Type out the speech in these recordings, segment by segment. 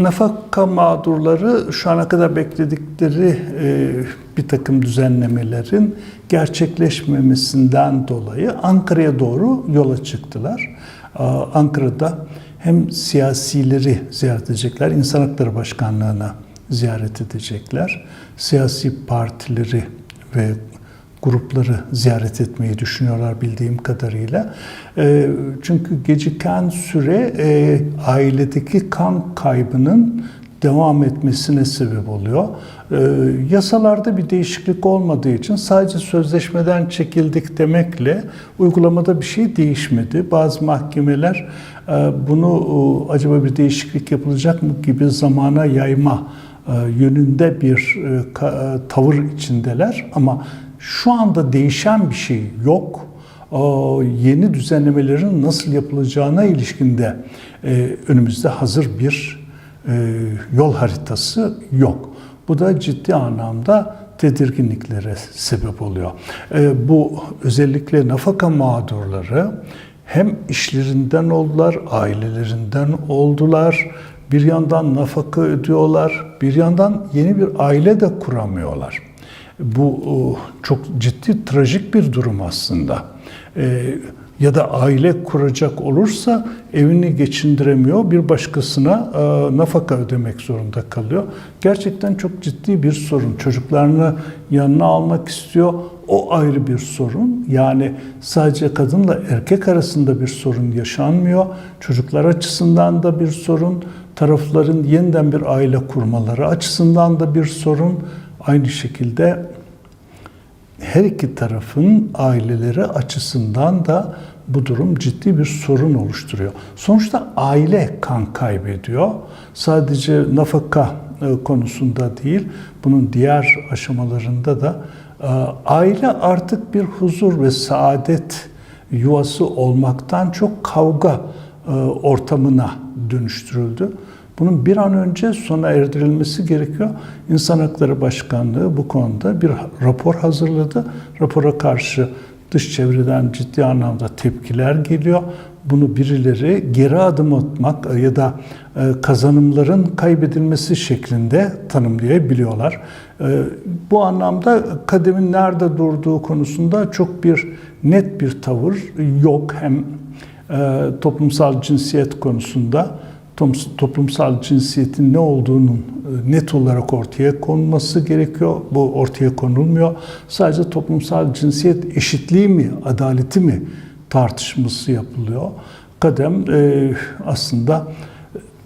Nafaka mağdurları şu ana kadar bekledikleri e, bir takım düzenlemelerin gerçekleşmemesinden dolayı Ankara'ya doğru yola çıktılar. Aa, Ankara'da hem siyasileri ziyaret edecekler, İnsan Hakları Başkanlığı'na ziyaret edecekler, siyasi partileri ve grupları ziyaret etmeyi düşünüyorlar bildiğim kadarıyla. E, çünkü geciken süre e, ailedeki kan kaybının devam etmesine sebep oluyor. E, yasalarda bir değişiklik olmadığı için sadece sözleşmeden çekildik demekle uygulamada bir şey değişmedi. Bazı mahkemeler bunu acaba bir değişiklik yapılacak mı gibi zamana yayma yönünde bir tavır içindeler ama şu anda değişen bir şey yok. O yeni düzenlemelerin nasıl yapılacağına ilişkinde e, önümüzde hazır bir e, yol haritası yok. Bu da ciddi anlamda tedirginliklere sebep oluyor. E, bu özellikle nafaka mağdurları hem işlerinden oldular, ailelerinden oldular. Bir yandan nafaka ödüyorlar, bir yandan yeni bir aile de kuramıyorlar. Bu çok ciddi, trajik bir durum aslında. Ee, ya da aile kuracak olursa evini geçindiremiyor, bir başkasına e, nafaka ödemek zorunda kalıyor. Gerçekten çok ciddi bir sorun. Çocuklarını yanına almak istiyor, o ayrı bir sorun. Yani sadece kadınla erkek arasında bir sorun yaşanmıyor. Çocuklar açısından da bir sorun, tarafların yeniden bir aile kurmaları açısından da bir sorun. Aynı şekilde her iki tarafın aileleri açısından da bu durum ciddi bir sorun oluşturuyor. Sonuçta aile kan kaybediyor. Sadece nafaka e, konusunda değil, bunun diğer aşamalarında da e, aile artık bir huzur ve saadet yuvası olmaktan çok kavga e, ortamına dönüştürüldü. Bunun bir an önce sona erdirilmesi gerekiyor. İnsan Hakları Başkanlığı bu konuda bir rapor hazırladı. Rapora karşı dış çevreden ciddi anlamda tepkiler geliyor. Bunu birileri geri adım atmak ya da e, kazanımların kaybedilmesi şeklinde tanımlayabiliyorlar. E, Bu anlamda kademin nerede durduğu konusunda çok bir net bir tavır yok. Hem e, toplumsal cinsiyet konusunda toplumsal cinsiyetin ne olduğunun net olarak ortaya konması gerekiyor. Bu ortaya konulmuyor. Sadece toplumsal cinsiyet eşitliği mi, adaleti mi tartışması yapılıyor. Kadem e, aslında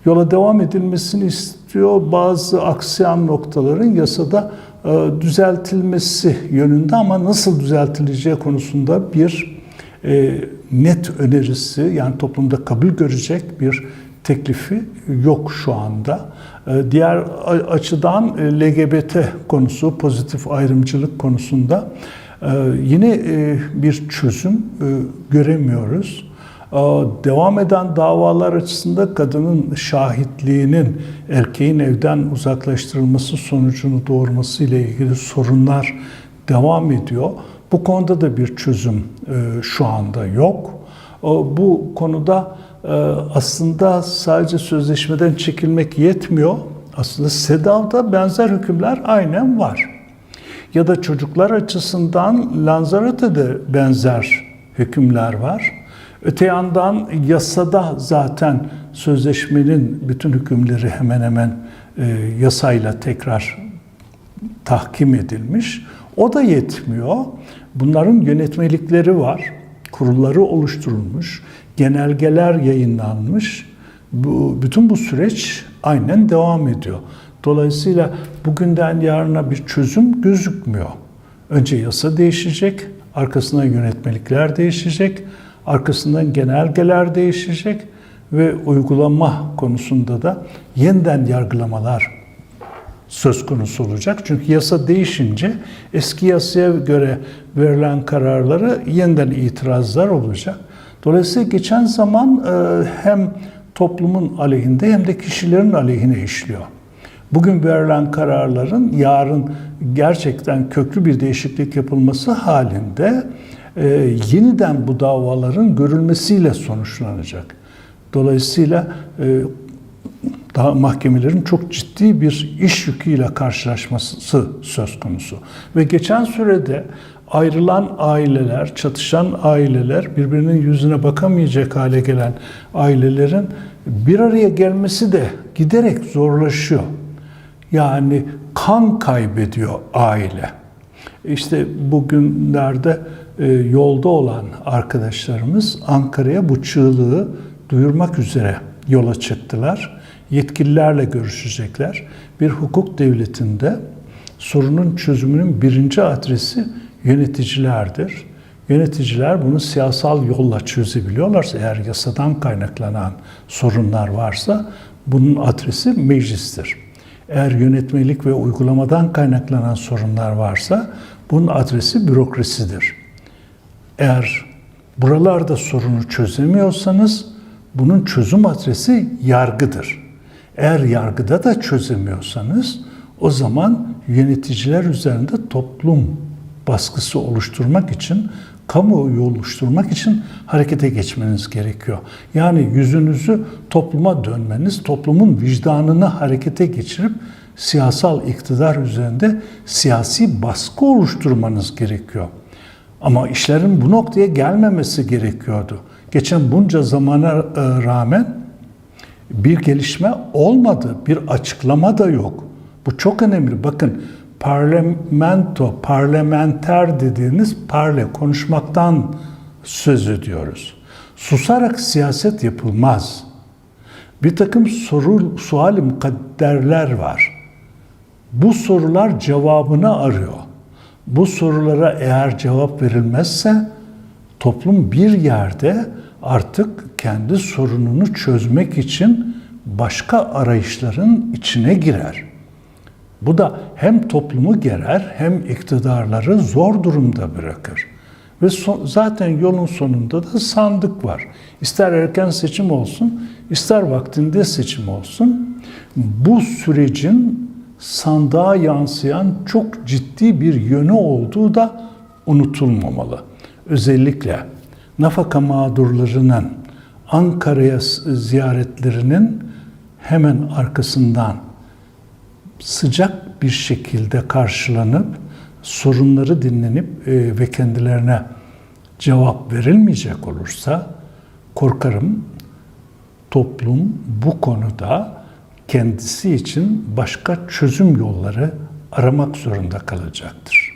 yola devam edilmesini istiyor. Bazı aksayan noktaların yasada e, düzeltilmesi yönünde ama nasıl düzeltileceği konusunda bir e, net önerisi yani toplumda kabul görecek bir teklifi yok şu anda. Ee, Diğer açıdan e, LGBT konusu, pozitif ayrımcılık konusunda e, yine e, bir çözüm göremiyoruz. Devam eden davalar açısında kadının şahitliğinin erkeğin evden uzaklaştırılması sonucunu doğurması ile ilgili sorunlar devam ediyor. Bu konuda da bir çözüm şu anda yok. Bu konuda aslında sadece sözleşmeden çekilmek yetmiyor. Aslında SEDAV'da benzer hükümler aynen var. Ya da çocuklar açısından Lanzarote'de benzer hükümler var. Öte yandan yasada zaten sözleşmenin bütün hükümleri hemen hemen e, yasayla tekrar tahkim edilmiş. O da yetmiyor. Bunların yönetmelikleri var, kurulları oluşturulmuş genelgeler yayınlanmış. Bu, bütün bu süreç aynen devam ediyor. Dolayısıyla bugünden yarına bir çözüm gözükmüyor. Önce yasa değişecek, arkasından yönetmelikler değişecek, arkasından genelgeler değişecek ve uygulama konusunda da yeniden yargılamalar söz konusu olacak. Çünkü yasa değişince eski yasaya göre verilen kararları yeniden itirazlar olacak. Dolayısıyla geçen zaman e, hem toplumun aleyhinde hem de kişilerin aleyhine işliyor. Bugün verilen kararların yarın gerçekten köklü bir değişiklik yapılması halinde e, yeniden bu davaların görülmesiyle sonuçlanacak. Dolayısıyla e, daha mahkemelerin çok ciddi bir iş yüküyle karşılaşması söz konusu. Ve geçen sürede ayrılan aileler, çatışan aileler, birbirinin yüzüne bakamayacak hale gelen ailelerin bir araya gelmesi de giderek zorlaşıyor. Yani kan kaybediyor aile. İşte bugünlerde e, yolda olan arkadaşlarımız Ankara'ya bu çığlığı duyurmak üzere yola çıktılar. Yetkililerle görüşecekler. Bir hukuk devletinde sorunun çözümünün birinci adresi yöneticilerdir. Yöneticiler bunu siyasal yolla çözebiliyorlarsa, eğer yasadan kaynaklanan sorunlar varsa bunun adresi meclistir. Eğer yönetmelik ve uygulamadan kaynaklanan sorunlar varsa bunun adresi bürokrasidir. Eğer buralarda sorunu çözemiyorsanız bunun çözüm adresi yargıdır. Eğer yargıda da çözemiyorsanız o zaman yöneticiler üzerinde toplum baskısı oluşturmak için, kamuoyu oluşturmak için harekete geçmeniz gerekiyor. Yani yüzünüzü topluma dönmeniz, toplumun vicdanını harekete geçirip siyasal iktidar üzerinde siyasi baskı oluşturmanız gerekiyor. Ama işlerin bu noktaya gelmemesi gerekiyordu. Geçen bunca zamana e, rağmen bir gelişme olmadı, bir açıklama da yok. Bu çok önemli. Bakın parlamento, parlamenter dediğiniz parle, konuşmaktan söz ediyoruz. Susarak siyaset yapılmaz. Bir takım soru, sual mukadderler var. Bu sorular cevabını arıyor. Bu sorulara eğer cevap verilmezse toplum bir yerde artık kendi sorununu çözmek için başka arayışların içine girer. Bu da hem toplumu gerer hem iktidarları zor durumda bırakır. Ve son, zaten yolun sonunda da sandık var. İster erken seçim olsun, ister vaktinde seçim olsun. Bu sürecin sandığa yansıyan çok ciddi bir yönü olduğu da unutulmamalı. Özellikle nafaka mağdurlarının Ankara'ya ziyaretlerinin hemen arkasından sıcak bir şekilde karşılanıp sorunları dinlenip e, ve kendilerine cevap verilmeyecek olursa korkarım toplum bu konuda kendisi için başka çözüm yolları aramak zorunda kalacaktır.